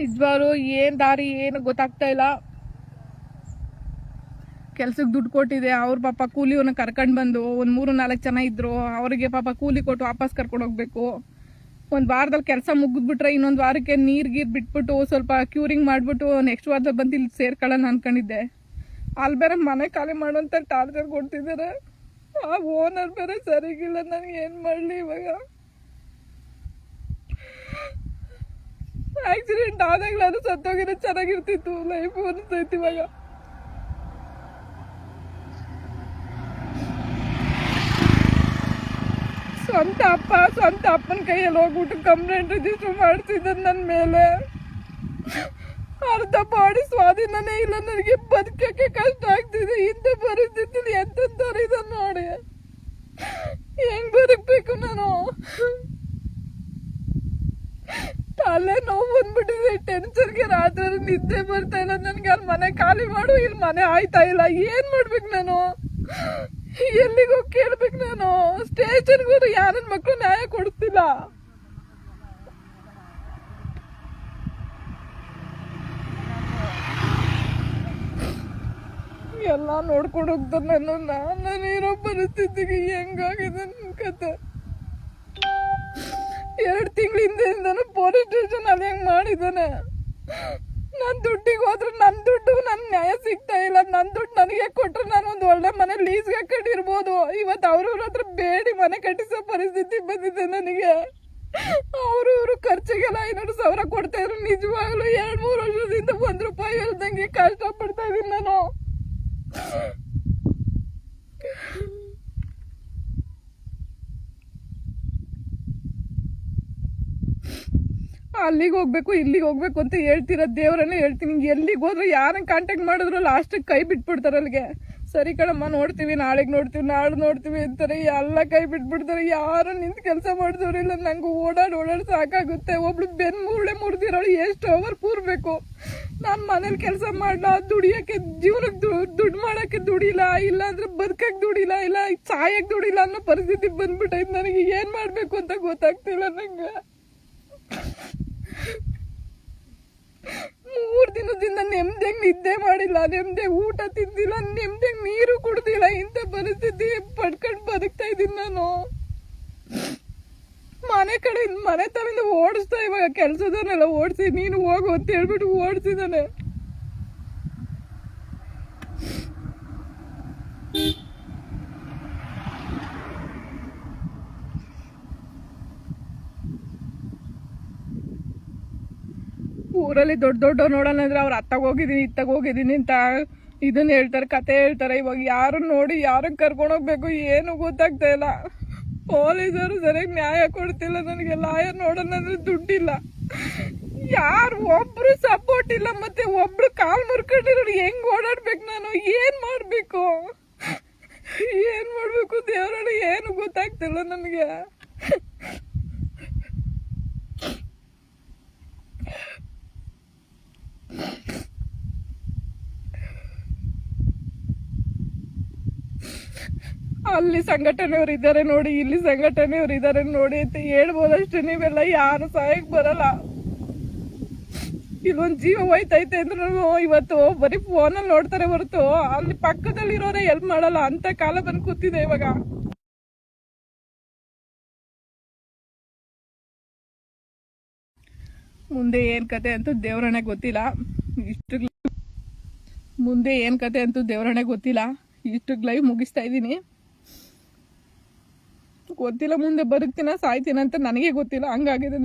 ನಿಜವಾಗ್ಲು ಏನು ದಾರಿ, ಏನು ಗೊತ್ತಾಗ್ತಾ ಇಲ್ಲ. ಕೆಲ್ಸಕ್ಕೆ ದುಡ್ಡು ಕೊಟ್ಟಿದೆ, ಅವ್ರ ಪಾಪ ಕೂಲಿಯವ್ರನ್ನ ಕರ್ಕೊಂಡು ಬಂದು, ಒಂದು ಮೂರು ನಾಲ್ಕು ಜನ ಇದ್ರು, ಅವರಿಗೆ ಪಾಪ ಕೂಲಿ ಕೊಟ್ಟು ವಾಪಸ್ ಕರ್ಕೊಂಡು ಹೋಗ್ಬೇಕು. ಒಂದು ವಾರದಲ್ಲಿ ಕೆಲಸ ಮುಗಿದ್ಬಿಟ್ರೆ ಇನ್ನೊಂದು ವಾರಕ್ಕೆ ನೀರು ಗೀರು ಬಿಟ್ಬಿಟ್ಟು ಸ್ವಲ್ಪ ಕ್ಯೂರಿಂಗ್ ಮಾಡಿಬಿಟ್ಟು ನೆಕ್ಸ್ಟ್ ವಾರದಲ್ಲಿ ಬಂದು ಇಲ್ಲಿ ಸೇರ್ಕೊಳ್ಳೋಣ ಅನ್ಕೊಂಡಿದ್ದೆ. ಅಲ್ಲಿ ಬೇರೆ ಮನೆ ಖಾಲಿ ಮಾಡುವಂಥ ಟಾರ್ಚರ್ ಕೊಡ್ತಿದ್ದಾರೆ ಆ ಓನರ್ ಬೇರೆ ಸರಿಗಿಲ್ಲ ನನಗೆ ಏನು ಮಾಡಲಿ ಇವಾಗ? ಆಕ್ಸಿಡೆಂಟ್ ಆದಾಗ್ಲಾದ್ರೂ ಸತ್ತೋಗಿರೋ ಚೆನ್ನಾಗಿರ್ತಿತ್ತು ಲೈಫ್ ಅನಿಸ್ತೈತಿ ಇವಾಗ. ಸ್ವಂತ ಅಪ್ಪ, ಸ್ವಂತ ಅಪ್ಪನ ಕೈಯಲ್ಲಿ ಹೋಗ್ಬಿಟ್ಟು ಕಂಪ್ಲೇಂಟ್ ರಿಜಿಸ್ಟರ್ ಮಾಡ್ತಿದ್ದ ನನ್ನ ಮೇಲೆ. ಅರ್ಧ ಬಾಡಿ ಸ್ವಾಧೀನನೇ ಇಲ್ಲ, ನನಗೆ ಬದುಕಕ್ಕೆ ಕಷ್ಟ ಆಗ್ತಿದೆ, ಇಂಥ ಪರಿಸ್ಥಿತಿಲಿ ಇದನ್ನ ನೋಡಿ. ಹೆಂಗ್ ಬದುಕ್ಬೇಕು ನಾನು? ತಲೆ ನೋವು ಬಂದ್ಬಿಟ್ಟಿದೆ. ಟೆನ್ಷನ್ಗೆ ರಾತ್ರಿ ನಿದ್ದೆ ಬರ್ತಾ ಇಲ್ಲ. ನನ್ಗೆ ಅಲ್ಲಿ ಮನೆ ಖಾಲಿ ಮಾಡು. ಇಲ್ಲಿ ಮನೆ ಆಯ್ತಾ ಇಲ್ಲ. ಏನ್ ಮಾಡ್ಬೇಕು ನಾನು? ಎಲ್ಲಿಗೋ ಕೇಳ್ಬೇಕು ನಾನು. ಸ್ಟೇಷನ್ಗೂ ಯಾರನ್ನ ಮಕ್ಕಳು ನ್ಯಾಯ ಕೊಡ್ತಿಲ್ಲ. ಎಲ್ಲ ನೋಡ್ಕೊಂಡು ಹೋಗ್ತಾರೆ ನಾನು ನಾನು ಇರೋ ಪರಿಸ್ಥಿತಿಗೆ ಹೆಂಗಾಗಿದೆ ನನ್ನ ಕತೆ. ಎರಡು ತಿಂಗಳ ಹಿಂದೆಯಿಂದನೂ ಪೊಲೀಸ್ ಸ್ಟೇಷನ್ ಅಲ್ಲಿ ಹೆಂಗೆ ಮಾಡಿದ್ದಾನೆ? ನನ್ನ ದುಡ್ಡಿಗೆ ಹೋದ್ರೆ ನನ್ನ ದುಡ್ಡು ನನ್ನ ನ್ಯಾಯ ಸಿಗ್ತಾ ಇಲ್ಲ. ನನ್ನ ದುಡ್ಡು ನನಗೆ ಕೊಟ್ಟರೆ ನಾನು ಒಂದು ಒಳ್ಳೆ ಮನೆ ಲೀಸ್ಗೆ ಕಟ್ಟಿರ್ಬೋದು. ಇವತ್ತು ಅವ್ರವ್ರ ಹತ್ರ ಬೇಡಿ ಮನೆ ಕಟ್ಟಿಸೋ ಪರಿಸ್ಥಿತಿ ಬಂದಿದೆ ನನಗೆ. ಅವರು ಇವರು ಖರ್ಚಿಗೆಲ್ಲ ಐನೂರು ಸಾವಿರ ಕೊಡ್ತಾ ಇದ್ರು. ನಿಜವಾಗ್ಲೂ ಎರಡು ಮೂರು ವರ್ಷದಿಂದ ಒಂದು ರೂಪಾಯಿ ಇಲ್ದಂಗೆ ಕಷ್ಟಪಡ್ತಾ ಇದ್ದೀನಿ ನಾನು. ಅಲ್ಲಿಗೆ ಹೋಗ್ಬೇಕು, ಇಲ್ಲಿಗೆ ಹೋಗ್ಬೇಕು ಅಂತ ಹೇಳ್ತೀರ ದೇವ್ರನ್ನೇ ಹೇಳ್ತೀನಿ. ಎಲ್ಲಿಗೆ ಹೋದ್ರೆ ಯಾರನ್ನ ಕಾಂಟ್ಯಾಕ್ಟ್ ಮಾಡಿದ್ರು ಲಾಸ್ಟಿಗೆ ಕೈ ಬಿಟ್ಬಿಡ್ತಾರೆ ಅಲ್ಲಿಗೆ. ಸರಿ ಕಣಮ್ಮ, ನೋಡ್ತೀವಿ, ನಾಳೆಗೆ ನೋಡ್ತೀವಿ, ನಾಳೆ ನೋಡ್ತೀವಿ ಅಂತಾರೆ. ಎಲ್ಲ ಕೈ ಬಿಟ್ಬಿಡ್ತಾರೆ. ಯಾರು ನಿಂತು ಕೆಲಸ ಮಾಡಿದವ್ರಿಲ್ಲ ನಂಗೆ ಓಡಾಡಿ ಓಡಾಡಿ ಸಾಕಾಗುತ್ತೆ. ಒಬ್ಳು ಬೆನ್ ಮೂಳೆ ಮುರಿದಿರೋಳು. ಎಷ್ಟು ಅವರ್ ಕೂರ್ಬೇಕು? ನಾನು ಮನೇಲಿ ಕೆಲಸ ಮಾಡಲ? ದುಡಿಯೋಕ್ಕೆ ಜೀವನಕ್ಕೆ ದುಡ್ಡು ಮಾಡೋಕ್ಕೆ ದುಡಿಲ್ಲ ಇಲ್ಲ ಅಂದ್ರೆ ಬದುಕಕ್ಕೆ ದುಡಿಲ್ಲ ಇಲ್ಲ, ಸಾಯಕ್ಕೆ ದುಡಿಲ್ಲ ಅನ್ನೋ ಪರಿಸ್ಥಿತಿ ಬಂದ್ಬಿಟ್ಟೈತೆ ನನಗೆ. ಏನು ಮಾಡಬೇಕು ಅಂತ ಗೊತ್ತಾಗ್ತಿಲ್ಲ ನಂಗೆ. ಮೂರ್ ದಿನದಿಂದ ನೆಮ್ಮದಿಯಾಗಿ ನಿದ್ದೆ ಮಾಡಿಲ್ಲ ನೆಮ್ಮದಿಯಾಗಿ ಊಟ ತಿಂದಿಲ್ಲ ನೆಮ್ಮದಿಯಾಗಿ ನೀರು ಕುಡ್ದಿಲ್ಲ, ಇಂಥ ಪರಿಸ್ಥಿತಿ ಪಡ್ಕೊಂಡು ಬದುಕ್ತಾ ಇದ್ದೀನಿ ನಾನು. ಮನೆ ಕಡೆ, ಮನೆ ತವಿಂದ ಓಡಿಸ್ತಾ ಇವಾಗ ಕೆಲ್ಸದನ್ನೆಲ್ಲ ಓಡಿಸಿ, ನೀನು ಹೋಗು ಅಂತ ಹೇಳ್ಬಿಟ್ಟು ಓಡಿಸಿದಾನೆ. ಊರಲ್ಲಿ ದೊಡ್ಡ ದೊಡ್ಡ ನೋಡೋಣ ಅಂದ್ರೆ ಅವ್ರು ಅತ್ತಾಗ ಹೋಗಿದ್ದೀನಿ ಇತ್ತಾಗ ಹೋಗಿದ್ದೀನಿ ಅಂತ ಇದನ್ನ ಹೇಳ್ತಾರೆ, ಕತೆ ಹೇಳ್ತಾರೆ. ಇವಾಗ ಯಾರು ನೋಡಿ ಯಾರನ್ನ ಕರ್ಕೊಂಡು ಹೋಗ್ಬೇಕು ಏನು ಗೊತ್ತಾಗ್ತಾ ಇಲ್ಲ. ಪೊಲೀಸರು ಸರಿಯಾಗಿ ನ್ಯಾಯ ಕೊಡ್ತಿಲ್ಲ ನನಗೆ, ಲಾಯರ್ ನೋಡೋಣ ಅಂದ್ರೆ ದುಡ್ಡಿಲ್ಲ. ಯಾರು ಒಬ್ರು ಸಪೋರ್ಟ್ ಇಲ್ಲ ಮತ್ತೆ ಒಬ್ರು ಕಾಲ್ ಮುರ್ಕೊಂಡಿರೋರು ಹೆಂಗ್ ಓಡಾಡ್ಬೇಕು ನಾನು? ಏನ್ ಮಾಡ್ಬೇಕು? ಏನ್ ಮಾಡ್ಬೇಕು ದೇವರನ್ನ ಏನು ಗೊತ್ತಾಗ್ತಿಲ್ಲ ನನಗೆ. ಅಲ್ಲಿ ಸಂಘಟನೆಯವ್ರು ಇದ್ದಾರೆ ನೋಡಿ, ಇಲ್ಲಿ ಸಂಘಟನೆಯವ್ರು ಇದ್ದಾರೆ ನೋಡಿ ಅಂತ ಹೇಳ್ಬೋದಷ್ಟು ನೀವೆಲ್ಲ, ಯಾರು ಸಹಾಯಕ್ಕೆ ಬರಲ್ಲ. ಇಲ್ಲೊಂದು ಜೀವ ಹೋಯ್ತೈತೆ ಅಂದ್ರೆ ಇವತ್ತು ಬರೀ ಫೋನಲ್ಲಿ ನೋಡ್ತಾರೆ ಹೊರತು, ಅಲ್ಲಿ ಪಕ್ಕದಲ್ಲಿರೋರೇ ಎಲ್ಪ್ ಮಾಡಲ್ಲ, ಅಂತ ಕಾಲ ಬಂದು ಕೂತಿದೆ ಇವಾಗ. ಮುಂದೆ ಏನ್ ಕತೆ ಅಂತೂ ದೇವ್ರಣೆ ಗೊತ್ತಿಲ್ಲ. ಇಷ್ಟು ಮುಂದೆ ಏನ್ ಕತೆ ಅಂತೂ ದೇವ್ರಣೆ ಗೊತ್ತಿಲ್ಲ. ಇಷ್ಟು ಲೈವ್ ಮುಗಿಸ್ತಾ ಇದ್ದೀನಿ. ಗೊತ್ತಿಲ್ಲ ಮುಂದೆ ಬದುಕ್ತೀನ ಸಾಯ್ತೀನ ಅಂತ ನನಗೆ ಗೊತ್ತಿಲ್ಲ. ಹಂಗಾಗಿದೆ